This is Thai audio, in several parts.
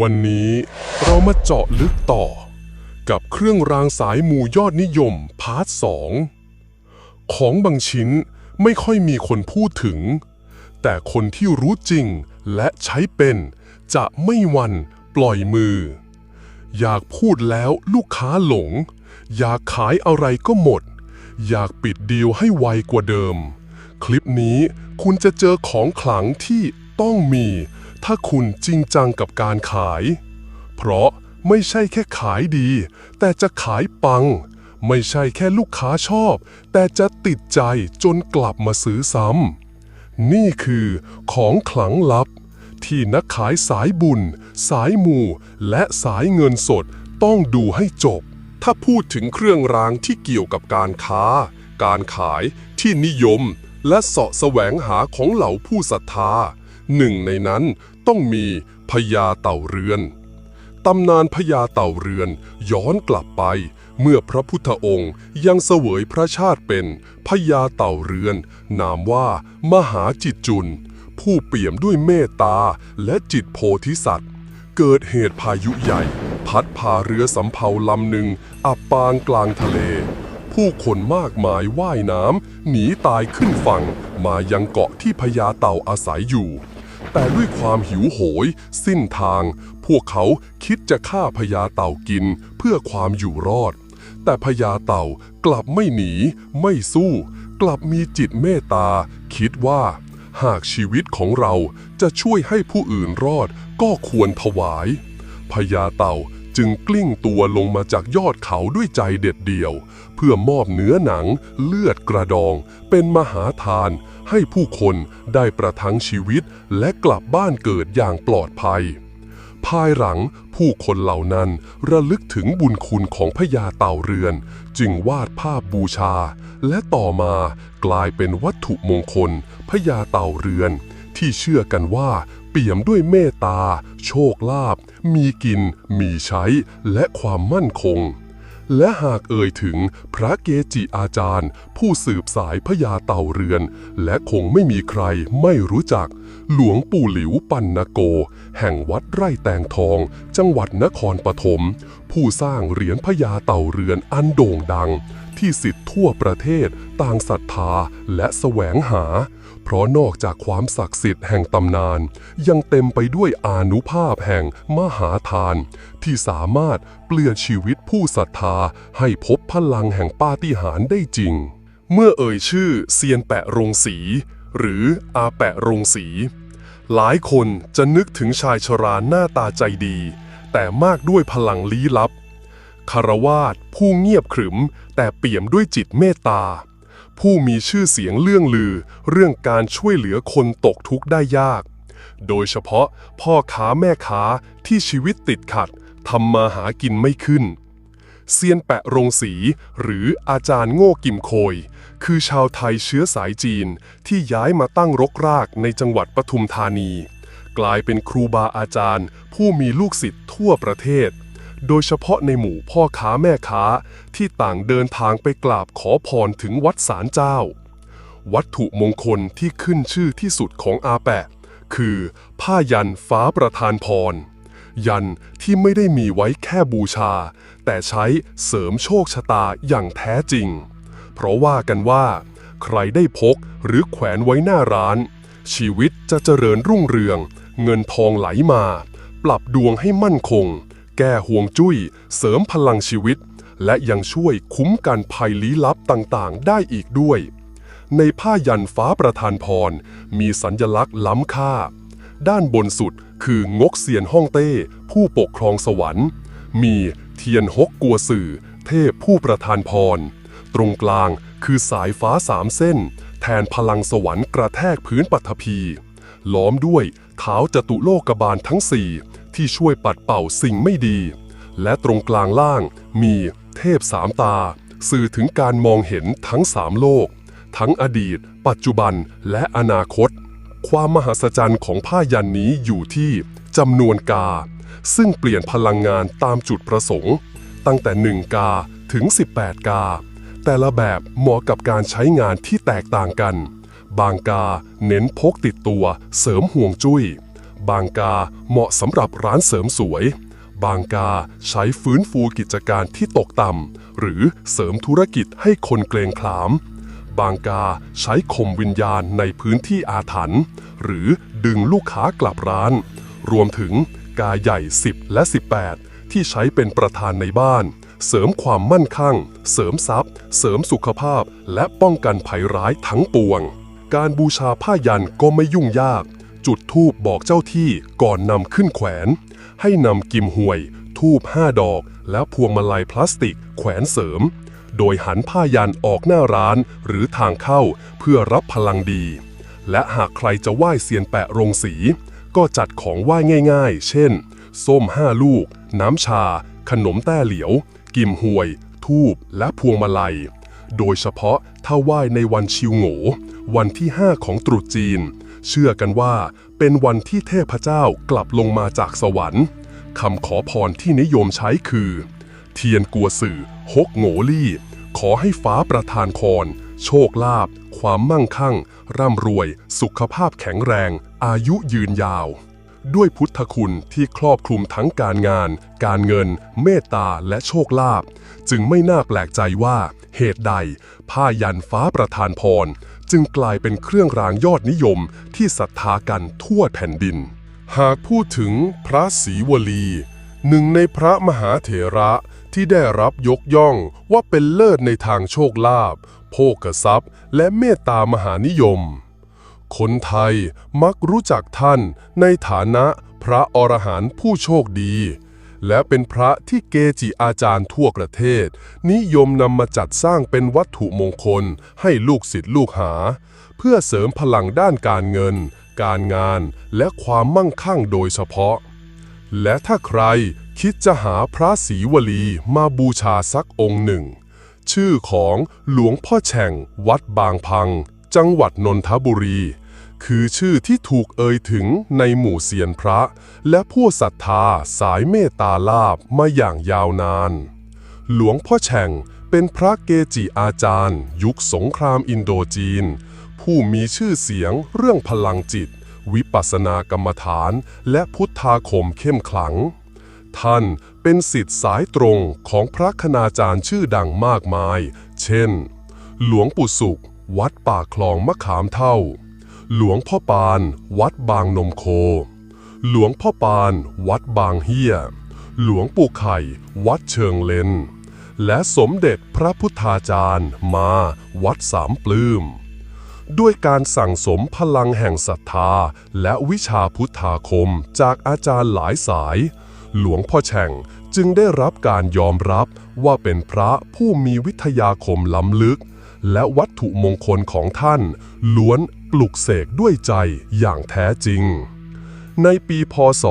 วันนี้เรามาเจาะลึกต่อ กับเครื่องรางสายหมูยอดนิยมพาร์ทสองของบางชิ้นไม่ค่อยมีคนพูดถึง แต่คนที่รู้จริงและใช้เป็นจะไม่วันปล่อยมือ อยากพูดแล้วลูกค้าหลง อยากขายอะไรก็หมด อยากปิดดีลให้ไวกว่าเดิม คลิปนี้คุณจะเจอของขลังที่ต้องมี ถ้าคุณจริงจังกับการขาย เพราะไม่ใช่แค่ขายดี แต่จะขายปัง ไม่ใช่แค่ลูกค้าชอบ แต่จะติดใจจนกลับมาซื้อซ้ำ นี่คือของขลังลับ ที่นักขายสายบุญ สายมูและสายเงินสดต้องดูให้จบ ถ้าพูดถึงเครื่องรางที่เกี่ยวกับการค้า การขายที่นิยม และเสาะแสวงหาของเหล่าผู้ศรัทธาหนึ่งในนั้น ต้องมีพญาเต่าเรือน ตำนานพญาเต่าเรือนย้อนกลับไป เมื่อพระพุทธองค์ยังเสวยพระชาติเป็นพญาเต่าเรือน นามว่ามหาจิตจุลผู้เปี่ยมด้วยเมตตาและจิตโพธิสัตว์ เกิดเหตุพายุใหญ่ พัดพาเรือสำเภาลำหนึ่งอับปางกลางทะเลผู้คนมากมายว่ายน้ำหนีตายขึ้นฝั่ง มายังเกาะที่พญาเต่าอาศัยอยู่ แต่ด้วยความหิวโหย สิ้นทาง พวกเขาคิดจะฆ่าพญาเต่ากินเพื่อความอยู่รอด แต่พญาเต่ากลับไม่หนี ไม่สู้ กลับมีจิตเมตตา คิดว่า หากชีวิตของเราจะช่วยให้ผู้อื่นรอดก็ควรถวายพญาเต่า จึงกลิ้งตัวลงมาจากยอดเขาด้วยใจเด็ดเดี่ยว เพื่อมอบเนื้อหนัง เลือดกระดอง เป็นมหาทาน ให้ผู้คนได้ประทังชีวิตและกลับบ้านเกิดอย่างปลอดภัย ภายหลังผู้คนเหล่านั้นระลึกถึงบุญคุณของพญาเต่าเรือน จึงวาดภาพบูชา และต่อมากลายเป็นวัตถุมงคลพญาเต่าเรือน ที่เชื่อกันว่า เปี่ยมด้วยเมตตา โชคลาภมีกิน มีใช้ และความมั่นคง และหากเอ่ยถึงพระเกจิอาจารย์ ผู้สืบสายพญาเต่าเรือน และคงไม่มีใครไม่รู้จัก หลวงปู่หลิวปันนโก แห่งวัดไร่แตงทอง จังหวัดนครปฐมผู้สร้างเหรียญพญาเต่าเรือนอันโด่งดัง ที่สิทธิ์ทั่วประเทศต่างศรัทธาและแสวงหา เพราะนอกจากความศักดิ์สิทธิ์แห่งตำนาน ยังเต็มไปด้วยอานุภาพแห่งมหาทาน ที่สามารถเปลี่ยนชีวิตผู้ศรัทธาให้พบพลังแห่งปาฏิหาริย์ได้จริง เมื่อเอ่ยชื่อเซียนแปะโรงสี หรืออาแปะโรงสี หลายคนจะนึกถึงชายชราหน้าตาใจดี แต่มากด้วยพลังลี้ลับคารวาสผู้เงียบขรึม แต่เปี่ยมด้วยจิตเมตตา ผู้มีชื่อเสียงเรื่องลือ เรื่องการช่วยเหลือคนตกทุกข์ได้ยาก โดยเฉพาะพ่อค้าแม่ค้าที่ชีวิตติดขัดทำมาหากินไม่ขึ้น เซียนแปะโรงสี หรืออาจารย์โง่กิมโคย คือชาวไทยเชื้อสายจีนที่ย้ายมาตั้งรกรากในจังหวัดปทุมธานี กลายเป็นครูบาอาจารย์ ผู้มีลูกศิษย์ทั่วประเทศ โดยเฉพาะในหมู่พ่อค้าแม่ค้าที่ต่างเดินทางไปกราบขอพรถึงวัดศาลเจ้า วัตถุมงคลที่ขึ้นชื่อที่สุดของอาแปะ คือผ้ายันฟ้าประทานพร ยันที่ไม่ได้มีไว้แค่บูชา แต่ใช้เสริมโชคชะตาอย่างแท้จริง เพราะว่ากันว่า ใครได้พกหรือแขวนไว้หน้าร้าน ชีวิตจะเจริญรุ่งเรือง เงินทองไหลมา ปรับดวงให้มั่นคง แก้ห่วงจุ้ย เสริมพลังชีวิต และยังช่วยคุ้มกันภัยลี้ลับต่างๆ ได้อีกด้วย ในผ้ายันฟ้าประทานพร มีสัญลักษณ์ล้ำค่า ด้านบนสุดคืองกเซียนฮ่องเต้ ผู้ปกครองสวรรค์ มีเทียนฮกกัวสื่อ เทพผู้ประทานพร ตรงกลางคือสายฟ้าสามเส้น แทนพลังสวรรค์กระแทกพื้นปัทภีล้อมด้วยเท้าจตุโลกบาลทั้งสี่ ที่ช่วยปัดเป่าสิ่งไม่ดี และตรงกลางล่างมีเทพสามตา สื่อถึงการมองเห็นทั้งสามโลก ทั้งอดีต ปัจจุบันและอนาคต ความมหัศจรรย์ของผ้ายันนี้อยู่ที่จำนวนกา ซึ่งเปลี่ยนพลังงานตามจุดประสงค์ ตั้งแต่ 1 กาถึง 18 กา แต่ละแบบเหมาะกับการใช้งานที่แตกต่างกัน บางกาเน้นพกติดตัวเสริมห่วงจุย้ย บางกาเหมาะสำหรับร้านเสริมสวย บางกาใช้ฟื้นฟูกิจการที่ตกต่ำ หรือเสริมธุรกิจให้คนเกรงขาม บางกาใช้ข่มวิญญาณในพื้นที่อาถรรพ์หรือดึงลูกค้ากลับร้าน รวมถึงกาใหญ่ 10 และ 18 ที่ใช้เป็นประธานในบ้าน เสริมความมั่นคงเสริมทรัพย์ เสริมสุขภาพ และป้องกันภัยร้ายทั้งปวง การบูชาผ้ายันก็ไม่ยุ่งยาก จุดธูปบอกเจ้าที่ก่อนนำขึ้นแขวน ให้นำกิมห่วย ทูบห้าดอก และพวงมาลัยพลาสติก แขวนเสริม โดยหันผ้ายันออกหน้าร้านหรือทางเข้าเพื่อรับพลังดี และหากใครจะไหว้เซียนแปะโรงสี ก็จัดของไหว้ง่าย ๆ เช่น ส้มห้าลูก น้ำชา ขนมแต้เหลียว กิมหวย ทูบและพวงมาลัย โดยเฉพาะถ้าไหว้ในวันชิวโงวันที่ 5 ของตรุษจีน เชื่อกันว่าเป็นวันที่เทพเจ้ากลับลงมาจากสวรรค์คำขอพรที่นิยมใช้คือ เทียนกัวสื่อฮกโงลี่ ขอให้ฟ้าประทานพรโชคลาภความมั่งคั่ง ร่ำรวย สุขภาพแข็งแรง อายุยืนยาว ด้วยพุทธคุณที่ครอบคลุมทั้งการงาน การเงิน เมตตาและโชคลาภจึงไม่น่าแปลกใจว่า เหตุใด ผ้ายันฟ้าประทานพร จึงกลายเป็นเครื่องรางยอดนิยมที่ศรัทธากันทั่วแผ่นดิน หากพูดถึงพระศรีวลี หนึ่งในพระมหาเถระที่ได้รับยกย่องว่าเป็นเลิศในทางโชคลาภโภกทรัพย์ และเมตตามหานิยม คนไทยมักรู้จักท่านในฐานะพระอรหันต์ผู้โชคดี และเป็นพระที่เกจิอาจารย์ทั่วประเทศ นิยมนำมาจัดสร้างเป็นวัตถุมงคล ให้ลูกศิษย์ลูกหา เพื่อเสริมพลังด้านการเงิน การงาน และความมั่งคั่งโดยเฉพาะ และถ้าใครคิดจะหาพระศรีวลีมาบูชาสักองค์หนึ่ง ชื่อของหลวงพ่อแฉ่ง วัดบางพัง จังหวัดนนทบุรี คือชื่อที่ถูกเอ่ยถึงในหมู่เซียนพระ และผู้ศรัทธาสายเมตตาลาบมาอย่างยาวนาน หลวงพ่อแฉ่งเป็นพระเกจิอาจารย์ ยุคสงครามอินโดจีน ผู้มีชื่อเสียงเรื่องพลังจิต วิปัสสนากรรมฐาน และพุทธาคมเข้มขลัง ท่านเป็นสิทธิ์สายตรงของพระคณาจารย์ชื่อดังมากมาย เช่น หลวงปู่สุข วัดป่าคลองมะขามเท่า หลวงพ่อปาน วัดบางนมโค หลวงพ่อปาน วัดบางเฮียหลวงปู่ไข่ วัดเชิงเลน และสมเด็จพระพุทธาจารย์มาวัดสามปลื้ม ด้วยการสั่งสมพลังแห่งศรัทธา และวิชาพุทธาคมจากอาจารย์หลายสาย หลวงพ่อแฉ่งจึงได้รับการยอมรับว่าเป็นพระผู้มีวิทยาคมล้ำลึก และวัตถุมงคลของท่าน ล้วน ปลุกเสกด้วยใจอย่างแท้จริง ในปีพศ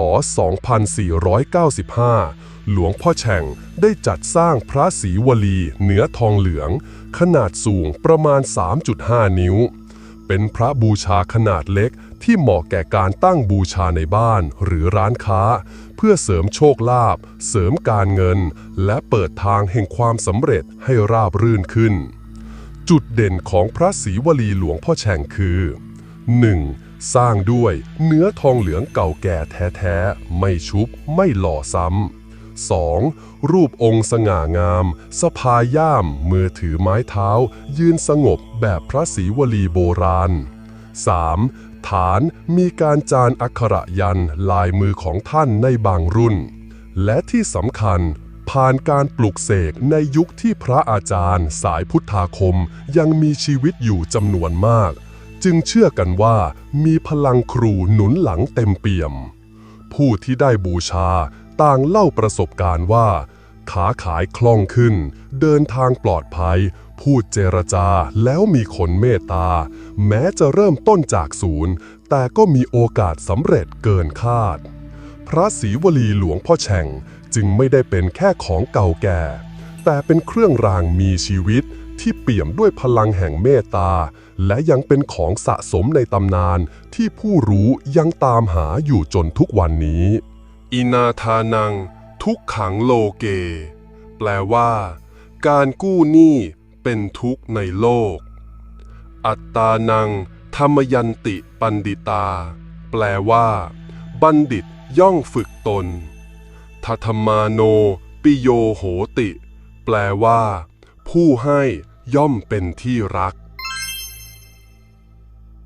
2495 หลวงพ่อแฉ่งได้จัดสร้างพระศรีวลีเหนือทองเหลือง ขนาดสูงประมาณ 3.5 นิ้ว เป็นพระบูชาขนาดเล็กที่เหมาะแก่การตั้งบูชาในบ้านหรือร้านค้า เพื่อเสริมโชคลาภเสริมการเงิน และเปิดทางแห่งความสำเร็จให้ราบรื่นขึ้น จุดเด่นของพระศรีวลีหลวงพ่อแฉ่งคือ 1. สร้างด้วยเนื้อทองเหลืองเก่าแก่แท้ๆ ไม่ชุบไม่หล่อซ้ำ 2. รูปองค์สง่างามสะพาย่ามมือถือไม้เท้า ยืนสงบแบบพระศรีวลีโบราณ 3. ฐานมีการจานอักขระยันลายมือของท่านในบางรุ่น และที่สำคัญ ผ่านการปลุกเสกในยุคที่พระอาจารย์ สายพุทธาคมยังมีชีวิตอยู่จำนวนมาก จึงเชื่อกันว่ามีพลังครูหนุนหลังเต็มเปี่ยม ผู้ที่ได้บูชาต่างเล่าประสบการณ์ว่าขาขายคล่องขึ้น เดินทางปลอดภัย พูดเจรจาแล้วมีคนเมตตา แม้จะเริ่มต้นจากศูนย์ แต่ก็มีโอกาสสำเร็จเกินคาด พระศรีวลีหลวงพ่อแฉ่ง จึงไม่ได้เป็นแค่ของเก่าแก่ แต่เป็นเครื่องรางมีชีวิตที่เปี่ยมด้วยพลังแห่งเมตตา และยังเป็นของสะสมในตำนานที่ผู้รู้ยังตามหาอยู่จนทุกวันนี้ อินาทานัง ทุกขังโลเก แปลว่า การกู้หนี้เป็นทุกข์ในโลก อัตตานัง ธรรมยันติปันดิตา แปลว่า บัณฑิตย่องฝึกตน ทัธมาโน ปิโยโหติ แปลว่า ผู้ให้ย่อมเป็นที่รัก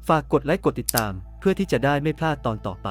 ฝากกดไลค์กดติดตาม เพื่อที่จะได้ไม่พลาดตอนต่อไป